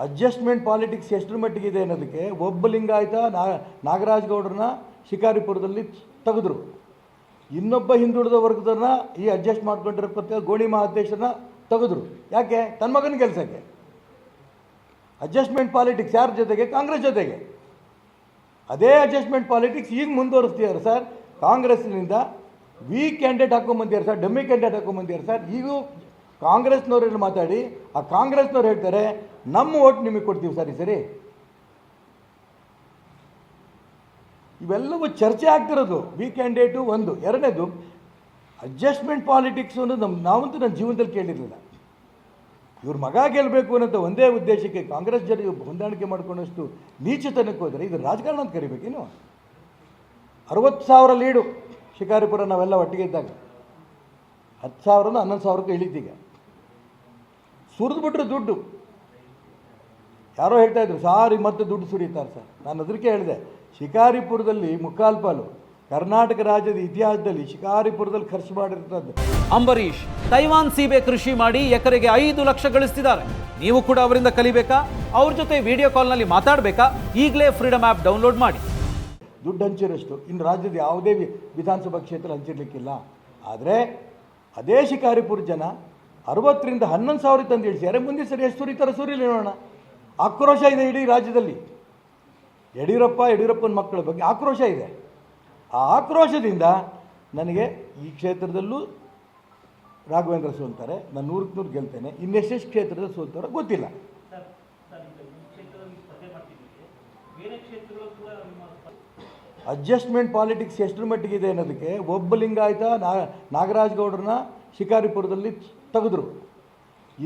Adjustment politics ಎಷ್ಟರ ಇದೆ ಅನ್ನೋದಕ್ಕೆ ಒಬ್ಬ ಲಿಂಗಾಯತ ನಾ ನಾಗರಾಜ್ ಗೌಡ್ರನ್ನ ಶಿಕಾರಿಪುರದಲ್ಲಿ ತೆಗೆದ್ರು. ಇನ್ನೊಬ್ಬ ಹಿಂದುಳಿದ ವರ್ಗದನ್ನ ಈ ಅಡ್ಜಸ್ಟ್ ಮಾಡ್ಕೊಂಡಿರೋ ಪ್ರತ್ಯೇಕ ಗೋಣಿ ಮಹಾದೇಶನ ತೆಗೆದ್ರು. ಯಾಕೆ? ತನ್ನ ಮಗನ ಕೆಲಸಕ್ಕೆ. ಅಡ್ಜಸ್ಟ್ಮೆಂಟ್ ಪಾಲಿಟಿಕ್ಸ್ ಯಾರ ಜೊತೆಗೆ? ಕಾಂಗ್ರೆಸ್ ಜೊತೆಗೆ. ಅದೇ ಅಡ್ಜಸ್ಟ್ಮೆಂಟ್ ಪಾಲಿಟಿಕ್ಸ್ ಈಗ ಮುಂದುವರಿಸ್ತಿದ್ದಾರೆ ಸರ್. ಕಾಂಗ್ರೆಸ್ನಿಂದ ವೀಕ್ ಕ್ಯಾಂಡಿಡೇಟ್ ಹಾಕೊಂಬಂದಿದ್ದಾರೆ ಸರ್. ಡಮ್ಮಿ ಕ್ಯಾಂಡಿಡೇಟ್ ಹಾಕೊಂಬಂದಿದ್ದಾರೆ ಸರ್. ಈಗೂ ಕಾಂಗ್ರೆಸ್ನವ್ರಲ್ಲಿ ಮಾತಾಡಿ? ಆ ಕಾಂಗ್ರೆಸ್ನವ್ರು ಹೇಳ್ತಾರೆ ನಮ್ಮ ಓಟ್ ನಿಮಗೆ ಕೊಡ್ತೀವಿ ಸರಿ ಸರಿ. ಇವೆಲ್ಲವೂ ಚರ್ಚೆ ಆಗ್ತಿರೋದು. ವಿ ಕ್ಯಾಂಡಿಡೇಟು ಒಂದು. ಎರಡನೇದು ಅಡ್ಜಸ್ಟ್ಮೆಂಟ್ ಪಾಲಿಟಿಕ್ಸ್ ಅನ್ನೋದು ನಮ್ಮ ನಾವಂತೂ ನನ್ನ ಜೀವನದಲ್ಲಿ ಕೇಳಿರಲಿಲ್ಲ. ಇವ್ರ ಮಗ ಗೆಲ್ಲಬೇಕು ಅನ್ನೋ ಒಂದೇ ಉದ್ದೇಶಕ್ಕೆ ಕಾಂಗ್ರೆಸ್ ಜನ ಹೊಂದಾಣಿಕೆ ಮಾಡ್ಕೊಂಡಷ್ಟು ನೀಚತನಕ್ಕೆ ಹೋದರೆ ಇದು ರಾಜಕಾರಣ ಅಂತ ಕರಿಬೇಕೇನು ಅರವತ್ತು ಸಾವಿರ ಲೀಡು ಶಿಕಾರಿಪುರ ನಾವೆಲ್ಲ ಒಟ್ಟಿಗೆ ಇದ್ದಾಗ. ಹತ್ತು ಸಾವಿರನ ಹನ್ನೊಂದು ಸಾವಿರಕ್ಕೆ ಇಳಿತೀಗ. ಸುರಿದ್ಬಿಟ್ರೆ ದುಡ್ಡು. ಯಾರೋ ಹೇಳ್ತಾ ಇದ್ರು ಸಾರಿ ಮತ್ತೆ ದುಡ್ಡು ಸುರಿತಾರೆ ಸರ್. ನಾನು ಅದಕ್ಕೆ ಹೇಳಿದೆ. ಶಿಕಾರಿಪುರದಲ್ಲಿ ಮುಕ್ಕಾಲ್ಪಾಲು ಕರ್ನಾಟಕ ರಾಜ್ಯದ ಇತಿಹಾಸದಲ್ಲಿ ಶಿಕಾರಿಪುರದಲ್ಲಿ ಖರ್ಚು ಮಾಡಿರ್ತದ್ದು. ಅಂಬರೀಷ್ ತೈವಾನ್ ಸೀಬೆ ಕೃಷಿ ಮಾಡಿ ಎಕರೆಗೆ ಐದು ಲಕ್ಷ ಗಳಿಸ್ತಿದ್ದಾರೆ. ನೀವು ಕೂಡ ಅವರಿಂದ ಕಲಿಬೇಕಾ? ಅವ್ರ ಜೊತೆ ವಿಡಿಯೋ ಕಾಲ್ನಲ್ಲಿ ಮಾತಾಡಬೇಕಾ? ಈಗಲೇ ಫ್ರೀಡಮ್ ಆ್ಯಪ್ ಡೌನ್ಲೋಡ್ ಮಾಡಿ. ದುಡ್ಡು ಹಂಚಿರೋಷ್ಟು. ಇನ್ನು ರಾಜ್ಯದ ಯಾವುದೇ ವಿ- ವಿಧಾನಸಭಾ ಕ್ಷೇತ್ರ ಹಂಚಿರ್ಲಿಕ್ಕಿಲ್ಲ. ಆದರೆ ಅದೇ ಶಿಕಾರಿಪುರ ಜನ ಅರವತ್ತರಿಂದ ಹನ್ನೊಂದು ಸಾವಿರ ತಂದು ಇಳಿಸಿದ್ದಾರೆ ಮುಂದೆ ಸರಿ ಎಷ್ಟು ಸುರಿತಾರೆ? ಸುರಿಲಿ ನೋಡೋಣ. ಆಕ್ರೋಶ ಇದೆ ಇಡೀ ರಾಜ್ಯದಲ್ಲಿ. ಯಡಿಯೂರಪ್ಪ ಯಡಿಯೂರಪ್ಪನ ಮಕ್ಕಳ ಬಗ್ಗೆ ಆಕ್ರೋಶ ಇದೆ. ಆ ಆಕ್ರೋಶದಿಂದ ನನಗೆ ಈ ಕ್ಷೇತ್ರದಲ್ಲೂ ರಾಘವೇಂದ್ರ ಸೋಲ್ತಾರೆ. ನಾನು ನೂರಕ್ಕೆ ನೂರು ಗೆಲ್ತೇನೆ. ಇನ್ನೆಷ್ಟೆಷ್ಟು ಕ್ಷೇತ್ರದಲ್ಲಿ ಸೋಲ್ತಾರೋ ಗೊತ್ತಿಲ್ಲ. ಅಡ್ಜಸ್ಟ್ಮೆಂಟ್ ಪಾಲಿಟಿಕ್ಸ್ ಎಷ್ಟರ ಮಟ್ಟಿಗೆ ಇದೆ ಅನ್ನೋದಕ್ಕೆ ಒಬ್ಬ ಲಿಂಗಾಯತ ನಾಗರಾಜ್ ಗೌಡ್ರನ್ನ ಶಿಕಾರಿಪುರದಲ್ಲಿ ತೆಗೆದ್ರು.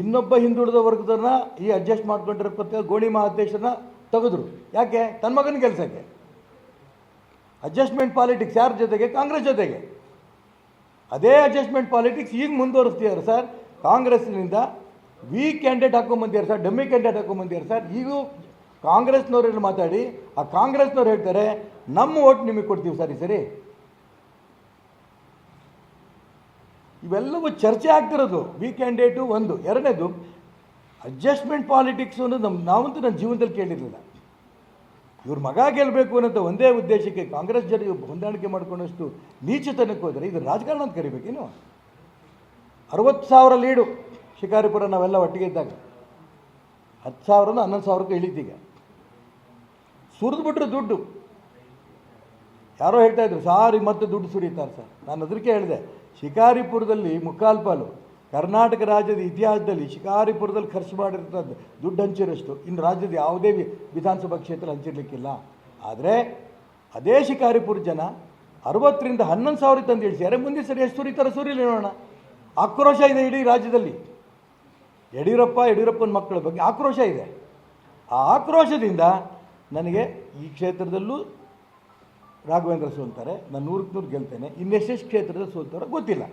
ಇನ್ನೊಬ್ಬ ಹಿಂದುಳಿದ ವರ್ಗದನ್ನ ಈ ಅಡ್ಜಸ್ಟ್ ಮಾಡ್ಕೊಂಡಿರೋ ಪ್ರತ್ಯೇಕ ಗೋಣಿ ಮಹಾದೇಶನ ತೆಗೆದ್ರು. ಯಾಕೆ? ತನ್ನ ಮಗನ ಕೆಲಸಕ್ಕೆ. ಅಡ್ಜಸ್ಟ್ಮೆಂಟ್ ಪಾಲಿಟಿಕ್ಸ್ ಯಾರ ಜೊತೆಗೆ? ಕಾಂಗ್ರೆಸ್ ಜೊತೆಗೆ. ಅದೇ ಅಡ್ಜಸ್ಟ್ಮೆಂಟ್ ಪಾಲಿಟಿಕ್ಸ್ ಈಗ ಮುಂದುವರಿಸ್ತಿದ್ದಾರೆ ಸರ್. ಕಾಂಗ್ರೆಸ್ನಿಂದ ವೀಕ್ ಕ್ಯಾಂಡಿಡೇಟ್ ಹಾಕೊಂಬಂದಿದ್ದಾರೆ ಸರ್. ಡಮ್ಮಿ ಕ್ಯಾಂಡಿಡೇಟ್ ಹಾಕೊಂಬಂದಿದ್ದಾರೆ ಸರ್. ಈಗೂ ಕಾಂಗ್ರೆಸ್ನವ್ರಲ್ಲಿ ಮಾತಾಡಿ? ಆ ಕಾಂಗ್ರೆಸ್ನವ್ರು ಹೇಳ್ತಾರೆ, ನಮ್ಮ ಓಟ್ ನಿಮಗೆ ಕೊಡ್ತೀವಿ ಸರ್ ಈ ಸರಿ. ಇವೆಲ್ಲವೂ ಚರ್ಚೆ ಆಗ್ತಿರೋದು. ವಿ ಕ್ಯಾಂಡಿಡೇಟು ಒಂದು. ಎರಡನೇದು ಅಡ್ಜಸ್ಟ್ಮೆಂಟ್ ಪಾಲಿಟಿಕ್ಸ್ ಅನ್ನೋದು ನಮ್ಮ ನಾವಂತೂ ನನ್ನ ಜೀವನದಲ್ಲಿ ಕೇಳಿರಲಿಲ್ಲ. ಇವ್ರ ಮಗ ಗೆಲ್ಲಬೇಕು ಅನ್ನೋ ಒಂದೇ ಉದ್ದೇಶಕ್ಕೆ ಕಾಂಗ್ರೆಸ್ ಜನ ಹೊಂದಾಣಿಕೆ ಮಾಡ್ಕೊಂಡಷ್ಟು ನೀಚತನಕ್ಕೆ ಹೋದರೆ ಇದು ರಾಜಕಾರಣ ಅಂತ ಕರಿಬೇಕೇನು ಅರವತ್ತು ಸಾವಿರ ಲೀಡು ಶಿಕಾರಿಪುರ ನಾವೆಲ್ಲ ಒಟ್ಟಿಗೆ ಇದ್ದಾಗ. ಹತ್ತು ಸಾವಿರನ ಹನ್ನೊಂದು ಸಾವಿರಕ್ಕೆ ಇಳಿತೀಗ. ಸುರಿದ್ಬಿಟ್ರೆ ದುಡ್ಡು. ಯಾರೋ ಹೇಳ್ತಾ ಇದ್ರು, ಸಾರಿ, ಮತ್ತೆ ದುಡ್ಡು ಸುರಿತಾರೆ ಸರ್. ನಾನು ಅದಕ್ಕೆ ಹೇಳಿದೆ ಶಿಕಾರಿಪುರದಲ್ಲಿ ಮುಕ್ಕಾಲ್ಪಾಲು ಕರ್ನಾಟಕ ರಾಜ್ಯದ ಇತಿಹಾಸದಲ್ಲಿ ಶಿಕಾರಿಪುರದಲ್ಲಿ ಖರ್ಚು ಮಾಡಿರ್ತದ್ದು ದುಡ್ಡು ಹಂಚಿರೋಷ್ಟು ಇನ್ನು ರಾಜ್ಯದ ಯಾವುದೇ ವಿಧಾನಸಭಾ ಕ್ಷೇತ್ರ ಹಂಚಿರಲಿಕ್ಕಿಲ್ಲ. ಆದರೆ ಅದೇ ಶಿಕಾರಿಪುರ ಜನ ಅರವತ್ತರಿಂದ ಹನ್ನೊಂದು ಸಾವಿರ ತಂದು ಇಳಿಸಿದ್ದಾರೆ ಮುಂದೆ ಸರಿ ಎಷ್ಟು ಸುರಿತಾರೆ ಸುರಿಲಿ ನೋಡೋಣ. ಆಕ್ರೋಶ ಇದೆ ಇಡೀ ರಾಜ್ಯದಲ್ಲಿ. ಯಡಿಯೂರಪ್ಪ, ಯಡಿಯೂರಪ್ಪನ ಮಕ್ಕಳ ಬಗ್ಗೆ ಆಕ್ರೋಶ ಇದೆ. ಆ ಆಕ್ರೋಶದಿಂದ ನನಗೆ ಈ ಕ್ಷೇತ್ರದಲ್ಲೂ ರಾಘವೇಂದ್ರ ಸೋಲ್ತಾರೆ ನಾನು ನೂರಕ್ಕೆ ನೂರು ಗೆಲ್ತೇನೆ. ಇನ್ನೆಷ್ಟೆಷ್ಟು ಕ್ಷೇತ್ರದಲ್ಲಿ ಸೋಲ್ತಾರೋ ಗೊತ್ತಿಲ್ಲ.